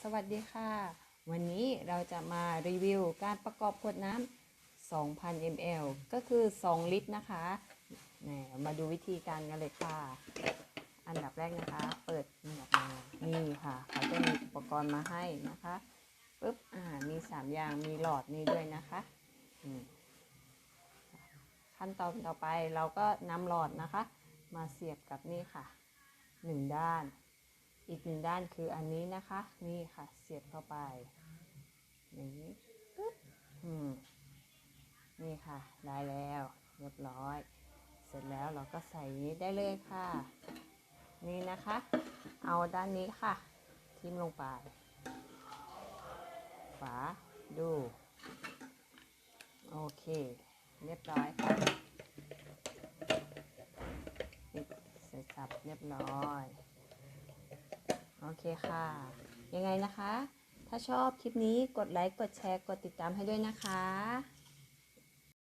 สวัสดีค่ะ วันนี้เราจะมารีวิวการประกอบขวดน้ำ 2,000 ml ก็คือ 2 ลิตรนะคะแหมมาดูวิธีการกันเลยค่ะ อันดับแรกนะคะ เปิดนี่ออกมานี่ค่ะเขาจะมีอุปกรณ์มาให้นะคะปุ๊บอ่ามี 3 อย่างมีหลอดนี้ด้วยนะคะ ขั้นตอนต่อไปเราก็นำหลอดนะคะ มาเสียบกับนี่ค่ะหนึ่งด้าน อีกหนึ่งด้านคืออันนี้นะคะ นี่ค่ะ เสียบเข้าไปอย่างนี้ปึ๊บอืมนี่ค่ะ ได้แล้วเรียบร้อย เสร็จแล้วเราก็ใส่นี้ได้เลยค่ะ นี่นะคะ เอาด้านนี้ค่ะ ทิมลงไปฝาดู โอเค เรียบร้อยค่ะเสร็จสับเรียบร้อย เคค่ะ ยังไงนะคะ ถ้าชอบคลิปนี้กดไลค์ กดแชร์ กดติดตามให้ด้วยนะคะ